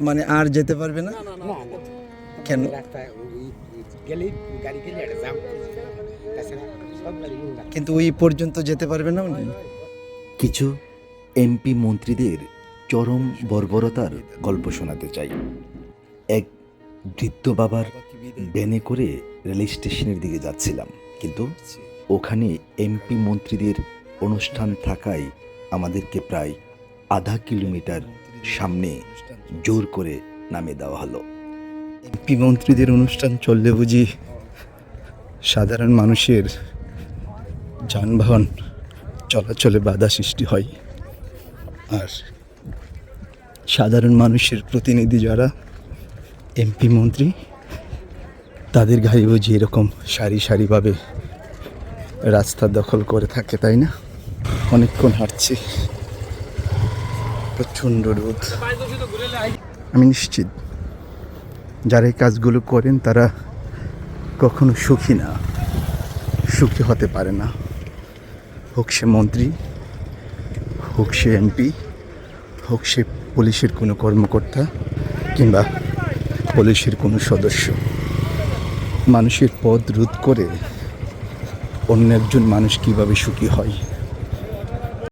মানে আর যেতে পারবে না? না না কেন। কিন্তু ওই পর্যন্ত যেতে পারবে না উনি? কিছু এমপি মন্ত্রীদের চরম বর্বরতার গল্প শোনাতে চাই। এক বৃদ্ধ বাবার ভ্যানে করে রেল স্টেশনের দিকে যাচ্ছিলাম কিন্তু ওখানে এমপি মন্ত্রীদের অনুষ্ঠান থাকায় আমাদেরকে প্রায় আধা কিলোমিটার সামনে জোর করে নামিয়ে দেওয়া হলো। এমপি মন্ত্রীদের অনুষ্ঠান চললে বুঝি সাধারণ মানুষের যানবাহন চলাচলে বাধা সৃষ্টি হয়। আর সাধারণ মানুষের প্রতিনিধি যারা, এমপি মন্ত্রী, তাদের গাড়ি বুঝি এরকম সারি সারিভাবে রাস্তা দখল করে থাকে, তাই না? অনেকক্ষণ হাঁটছি। প্রচণ্ড রোদ আমি নিশ্চিত, যারা এই কাজগুলো করেন তারা কখনো সুখী না, সুখী হতে পারে না। হোক সে মন্ত্রী, হোক সে এমপি, হোক সে পুলিশের কোনো কর্মকর্তা কিংবা পুলিশের কোনো সদস্য। মানুষের পদ রোধ করে অন্য একজন মানুষ কীভাবে সুখী হয়?